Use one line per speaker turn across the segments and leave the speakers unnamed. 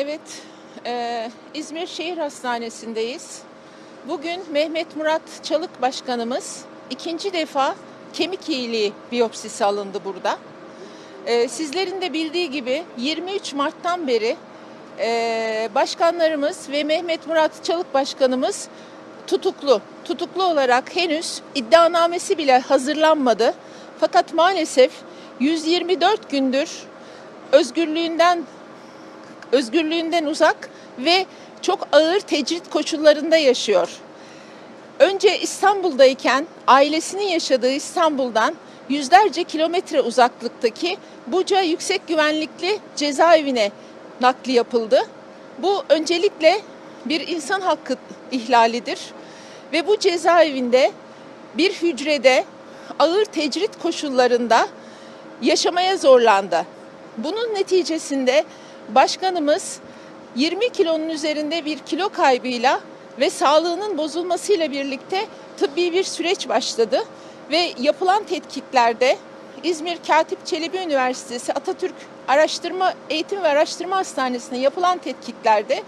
Evet, e, İzmir Şehir Hastanesi'ndeyiz. Bugün Mehmet Murat Çalık Başkanımız ikinci defa kemik iyiliği biyopsisi alındı burada. E, sizlerin de bildiği gibi 23 Mart'tan beri e, başkanlarımız ve Mehmet Murat Çalık Başkanımız tutuklu. Tutuklu olarak henüz iddianamesi bile hazırlanmadı. Fakat maalesef 124 gündür özgürlüğünden özgürlüğünden uzak ve çok ağır tecrit koşullarında yaşıyor. Önce İstanbul'dayken ailesinin yaşadığı İstanbul'dan yüzlerce kilometre uzaklıktaki Buca Yüksek Güvenlikli Cezaevine nakli yapıldı. Bu öncelikle bir insan hakkı ihlalidir ve bu cezaevinde bir hücrede ağır tecrit koşullarında yaşamaya zorlandı. Bunun neticesinde başkanımız 20 kilonun üzerinde bir kilo kaybıyla ve sağlığının bozulmasıyla birlikte tıbbi bir süreç başladı ve yapılan tetkiklerde İzmir Katip Çelebi Üniversitesi Atatürk Araştırma Eğitim ve Araştırma Hastanesi'ne yapılan tetkiklerde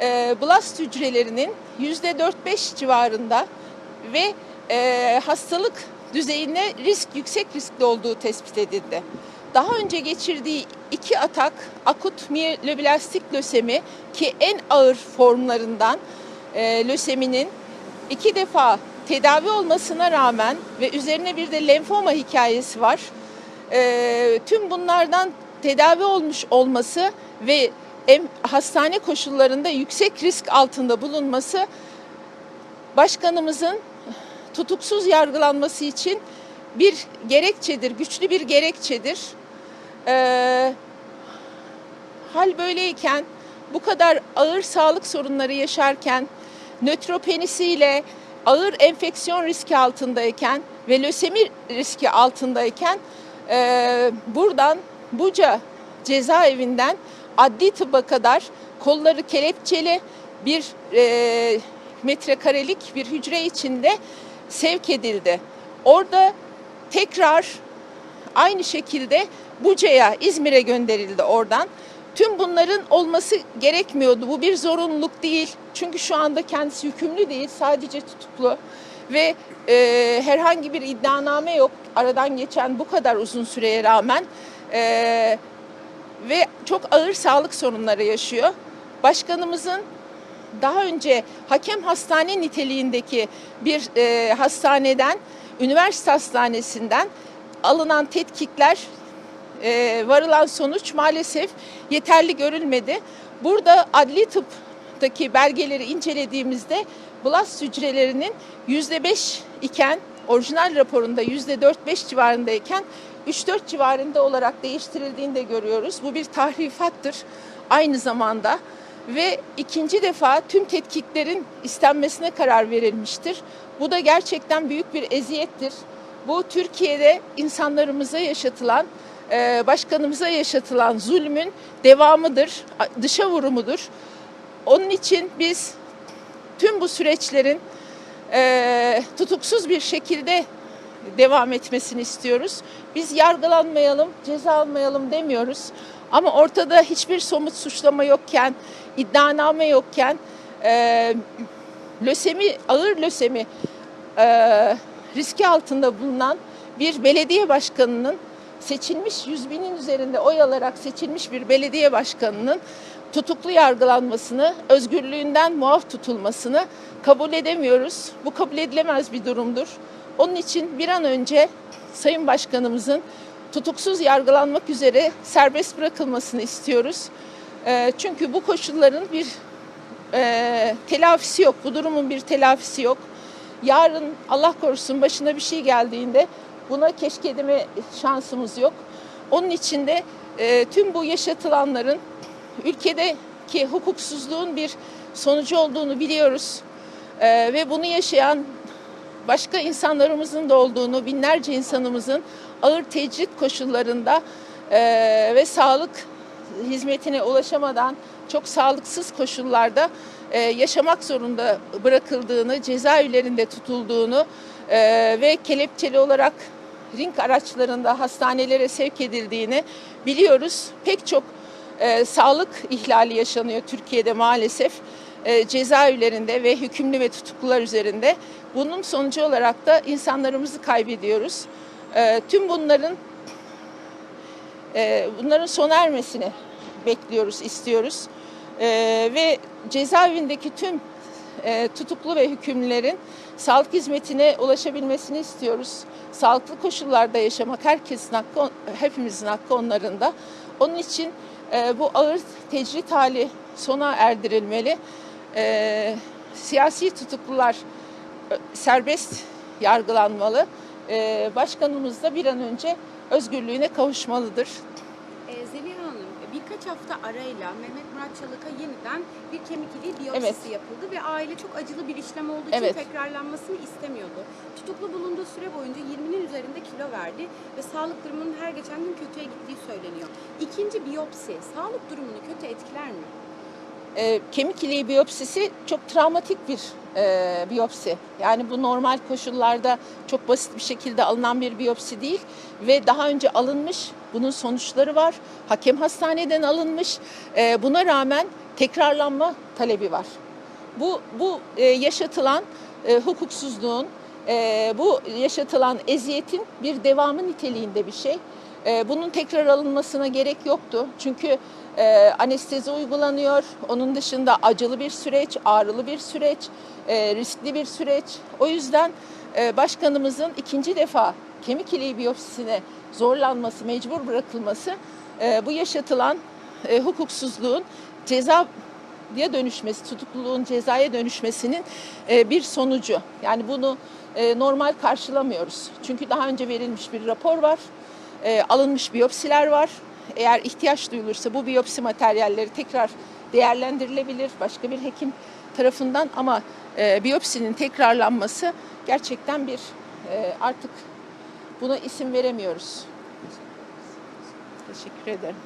e, blast hücrelerinin %4-5 civarında ve e, hastalık düzeyine risk yüksek riskli olduğu tespit edildi. Daha önce geçirdiği iki atak akut miyeloblastik lösemi ki en ağır formlarından e, löseminin iki defa tedavi olmasına rağmen ve üzerine bir de lenfoma hikayesi var. E, tüm bunlardan tedavi olmuş olması ve em, hastane koşullarında yüksek risk altında bulunması başkanımızın tutuksuz yargılanması için bir gerekçedir, güçlü bir gerekçedir. Ee, hal böyleyken bu kadar ağır sağlık sorunları yaşarken nötropenisiyle ağır enfeksiyon riski altındayken ve lösemi riski altındayken e, buradan Buca cezaevinden adli tıbba kadar kolları kelepçeli bir e, metrekarelik bir hücre içinde sevk edildi. Orada tekrar aynı şekilde Buca'ya, İzmir'e gönderildi oradan. Tüm bunların olması gerekmiyordu. Bu bir zorunluluk değil. Çünkü şu anda kendisi yükümlü değil, sadece tutuklu. Ve e, herhangi bir iddianame yok aradan geçen bu kadar uzun süreye rağmen. E, ve çok ağır sağlık sorunları yaşıyor. Başkanımızın daha önce hakem hastane niteliğindeki bir e, hastaneden, üniversite hastanesinden alınan tetkikler e, varılan sonuç maalesef yeterli görülmedi. Burada adli tıptaki belgeleri incelediğimizde blast hücrelerinin yüzde beş iken orijinal raporunda yüzde dört beş civarındayken 3-4 civarında olarak değiştirildiğini de görüyoruz. Bu bir tahrifattır aynı zamanda ve ikinci defa tüm tetkiklerin istenmesine karar verilmiştir. Bu da gerçekten büyük bir eziyettir. Bu Türkiye'de insanlarımıza yaşatılan, e, başkanımıza yaşatılan zulmün devamıdır, dışa vurumudur. Onun için biz tüm bu süreçlerin e, tutuksuz bir şekilde devam etmesini istiyoruz. Biz yargılanmayalım, ceza almayalım demiyoruz. Ama ortada hiçbir somut suçlama yokken, iddianame yokken e, lösemi, ağır lösemi e, riski altında bulunan bir belediye başkanının seçilmiş yüz binin üzerinde oy alarak seçilmiş bir belediye başkanının tutuklu yargılanmasını, özgürlüğünden muaf tutulmasını kabul edemiyoruz. Bu kabul edilemez bir durumdur. Onun için bir an önce Sayın Başkanımızın tutuksuz yargılanmak üzere serbest bırakılmasını istiyoruz. E, çünkü bu koşulların bir e, telafisi yok, bu durumun bir telafisi yok. Yarın Allah korusun başına bir şey geldiğinde buna keşke deme şansımız yok. Onun için de e, tüm bu yaşatılanların ülkedeki hukuksuzluğun bir sonucu olduğunu biliyoruz. E, ve bunu yaşayan başka insanlarımızın da olduğunu, binlerce insanımızın ağır tecrit koşullarında e, ve sağlık hizmetine ulaşamadan çok sağlıksız koşullarda e, yaşamak zorunda bırakıldığını, cezaevlerinde tutulduğunu e, ve kelepçeli olarak ring araçlarında hastanelere sevk edildiğini biliyoruz. Pek çok e, sağlık ihlali yaşanıyor Türkiye'de maalesef e, cezaevlerinde ve hükümlü ve tutuklular üzerinde. Bunun sonucu olarak da insanlarımızı kaybediyoruz. E, tüm bunların e, bunların sona ermesini bekliyoruz, istiyoruz. E, ve cezaevindeki tüm e, tutuklu ve hükümlülerin sağlık hizmetine ulaşabilmesini istiyoruz. Sağlıklı koşullarda yaşamak herkesin hakkı, hepimizin hakkı onların da. Onun için e, bu ağır tecrit hali sona erdirilmeli. E, siyasi tutuklular serbest yargılanmalı. Başkanımız da bir an önce özgürlüğüne kavuşmalıdır.
Zeliha Hanım birkaç hafta arayla Mehmet Murat Çalık'a yeniden bir kemik iliği biyopsisi
Evet.
yapıldı ve aile çok acılı bir işlem olduğu için
Evet.
tekrarlanmasını istemiyordu. Tutuklu bulunduğu süre boyunca 20'nin üzerinde kilo verdi ve sağlık durumunun her geçen gün kötüye gittiği söyleniyor. İkinci biyopsi sağlık durumunu kötü etkiler mi?
E, kemik iliği biyopsisi çok travmatik bir e, biyopsi. Yani bu normal koşullarda çok basit bir şekilde alınan bir biyopsi değil ve daha önce alınmış. Bunun sonuçları var. Hakem hastaneden alınmış. E, buna rağmen tekrarlanma talebi var. Bu bu e, yaşatılan e, hukuksuzluğun, e, bu yaşatılan eziyetin bir devamı niteliğinde bir şey. E, bunun tekrar alınmasına gerek yoktu. Çünkü e, anestezi uygulanıyor. Onun dışında acılı bir süreç, ağrılı bir süreç, e, riskli bir süreç. O yüzden e, başkanımızın ikinci defa kemik iliği biyopsisine zorlanması, mecbur bırakılması e, bu yaşatılan e, hukuksuzluğun ceza diye dönüşmesi, tutukluluğun cezaya dönüşmesinin e, bir sonucu. Yani bunu e, normal karşılamıyoruz. Çünkü daha önce verilmiş bir rapor var, e, alınmış biyopsiler var. Eğer ihtiyaç duyulursa bu biyopsi materyalleri tekrar değerlendirilebilir başka bir hekim tarafından ama e, biyopsinin tekrarlanması gerçekten bir e, artık buna isim veremiyoruz. Teşekkür ederim.